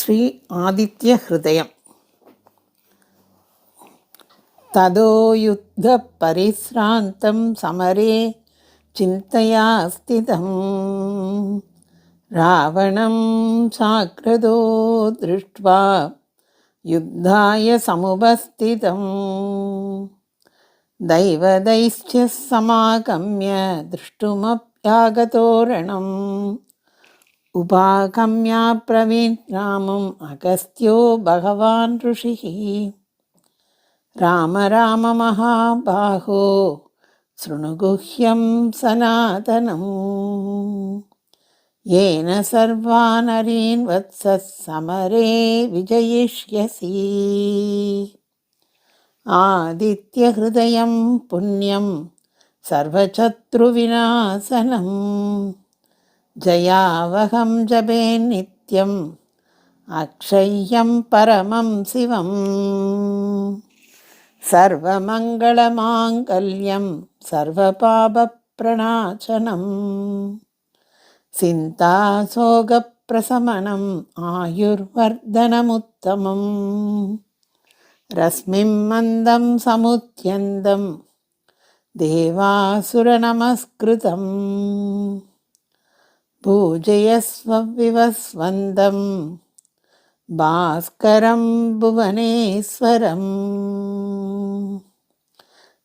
श्री आदित्यहृदयम् तदो युद्धपरिश्रान्तं समरे चिन्तया स्थितं रावणं साक्रदो दृष्ट्वा युद्धाय समुपस्थितं दैवदैश्च समागम्य द्रष्टुमप्यागतोरणम् उपागम्याब्रवीन्रामम् अगस्त्यो भगवान् ऋषिः। राम राम महाबाहो शृणुगुह्यं सनातनम्। येन सर्वानरीन् वत्सः समरे विजयिष्यसि। आदित्यहृदयं पुण्यं सर्वशत्रुविनाशनम् ஜயாவகம் ஜபே நித்யம் அக்ஷயம் பரமம் சிவம் சர்வமங்களமாங்கல்யம் சர்வபாபப்பிரணாச்சனம் சிந்தாசோகப்பிரசமனம் ஆயுர்வர்தனமுத்தமம் ரஸ்மிம் மந்தம் சமுத்யந்தம் தேவாசுரநமஸ்கிருதம் पूजयस्व विवस्वन्दं भास्करं भुवनेश्वरम्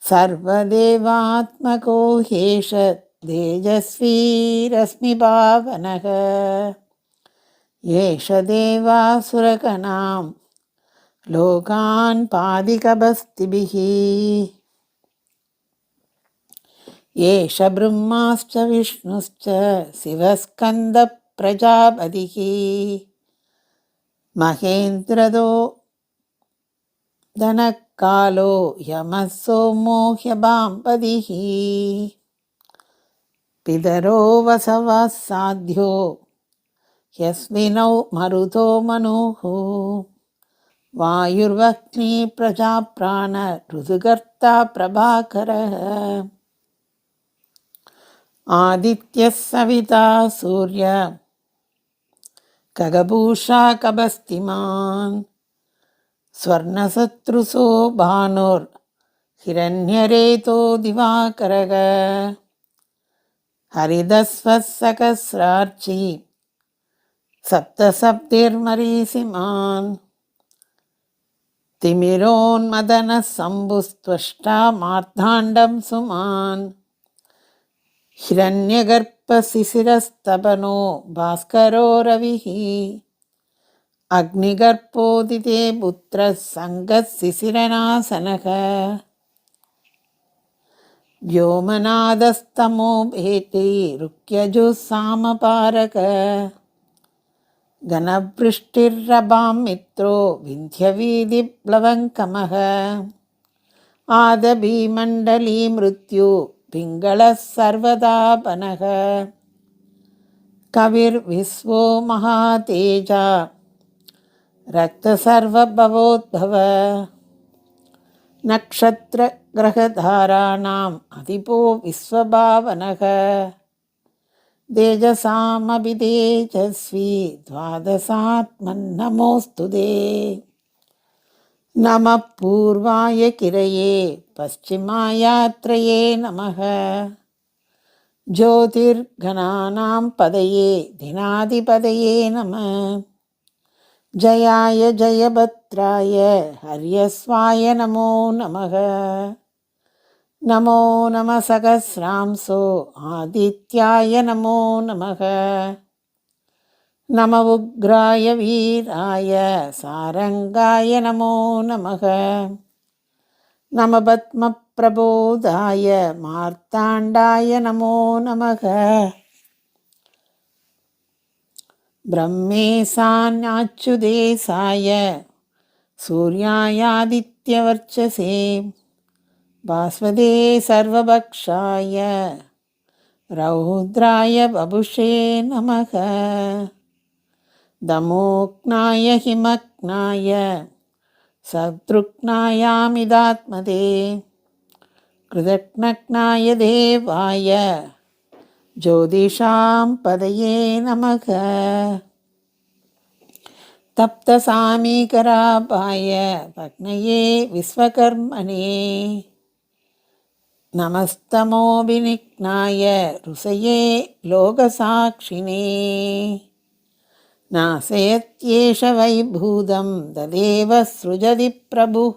सर्वदेवात्मको ह्येष तेजस्वी रश्मिभावनः एष देवासुरगणां लोकान् पादिकभस्तिभिः एष ब्रह्माश्च विष्णुश्च शिवस्कन्दप्रजापतिः महेन्द्रदो धनकालो यमः सोमो ह्यभाम्पदिः पितरो वसवः साध्यो ह्यस्मिनौ मरुतो मनुः वायुर्वह्नि प्रजाप्राण ऋतुकर्ता प्रभाकरः आदित्यः सविता सूर्य खगभूषा कबस्तिमान् स्वर्णशत्रुसो भानुर्हिरण्यरेतो दिवाकरः हरिदस्वः सकस्रार्ची सप्तसप्तिर्मरीसिमान् तिमिरोन्मदनः सम्भुस्त्वष्टा मार्ताण्डं सुमान् हिरण्यगर्भशिशिरस्तपनो भास्करो रविः अग्निगर्भोदिते पुत्रः सङ्गशिशिरनासनः व्योमनादस्तमो भेति रुक्यजुस्सामपारक घनवृष्टिर्रभां मित्रो विन्ध्यवीधिप्लवङ्कमः आदभीमण्डली मृत्यु पिङ्गळः सर्वदापनः कविर्विश्वो महातेजा रक्तसर्वभवोद्भव नक्षत्रग्रहधाराणाम् अधिपो विश्वभावनः तेजसामपि तेजस्वी द्वादशात्मन्नमोऽस्तु நம பூர்வாய கிரையே பஷ்டிமாயாத்திரையே நமக. ஜோதிர்கணானாம் பதையே தினாதிபதையே நம. ஜயாய ஜயபத்ராய ஹரியஸ்வாய நமோ நமக. நமோ நம சகசிராம்சோ ஆதித்யாய நமோ நமக. நம உக்ராய வீராய சாரங்காய நமோ நமக நம பத்ம பிரபோதாய மார்த்தாண்டாய நமோ நமக பிரம்மேசாநாச்சுதேசாய சூர்யாயாதித்யவர்ச்சசே பாஸ்வதே சர்வபக்ஷாய ரௌத்ராய பபுஷே நமக दमोक्नाय हिमक्नाय शत्रुघ्नायामिदात्मदे कृतघ्नघ्नाय देवाय ज्योतिषां पदये नमः तप्तसामीकरापाय भग्नये विश्वकर्मणे नमस्तमोऽभिनिघ्नाय ऋषये लोकसाक्षिणे नासेत्येष वै भूतं तदेव सृजति प्रभुः।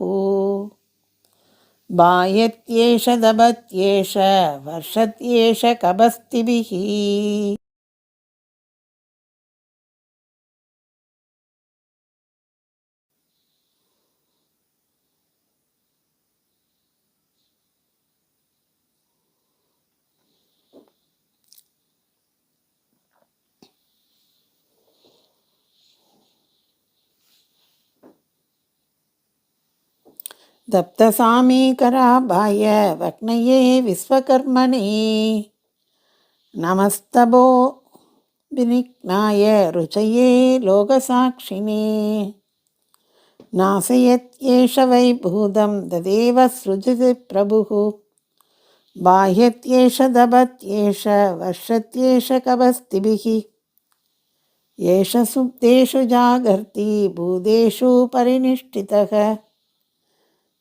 बाह्यत्येष दभत्येष वर्षत्येष कबस्तिभिः दप्तसामीकराभाय वग्नये विश्वकर्मणे नमस्तभो विनिघ्नाय रुचये लोकसाक्षिणे नाशयत्येष वैभूतं तदेव सृजति प्रभुः बाह्यत्येष दभत्येष वर्षत्येष कवस्तिभिः एष सुप्तेषु जागर्ति भूतेषु परिनिष्ठितः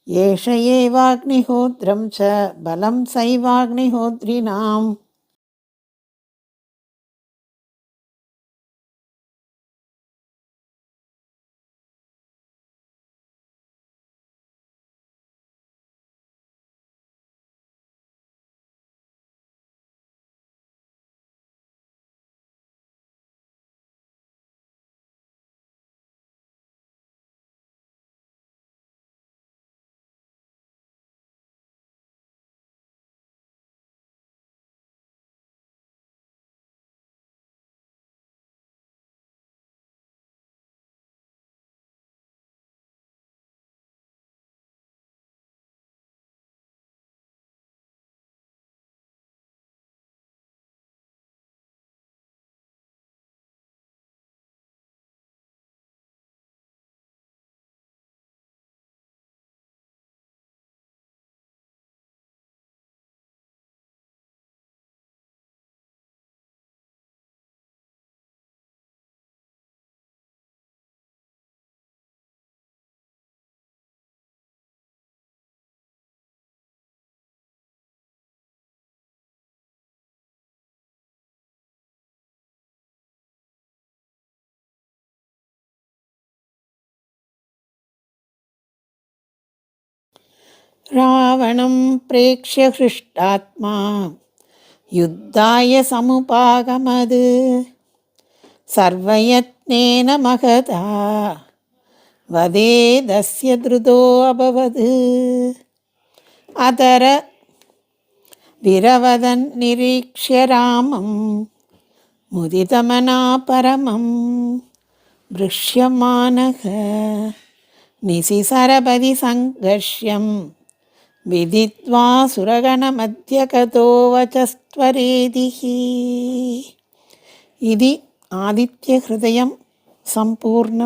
एष एवाग्निहोत्रं च बलं सैवाग्निहोत्रिणाम्। रावणं प्रेक्ष्य हृष्टात्मा युद्धाय समुपागमद् सर्वयत्नेन महता वदेदस्य धृतोऽभवत् अतर विरवदन्निरीक्ष्य रामं मुदितमना परमं दृश्यमानः निशिसरपदि విదిత్వా సురగణమధ్యకతో వచస్త్వరేది ఇది ఆదిత్య హృదయం సంపూర్ణం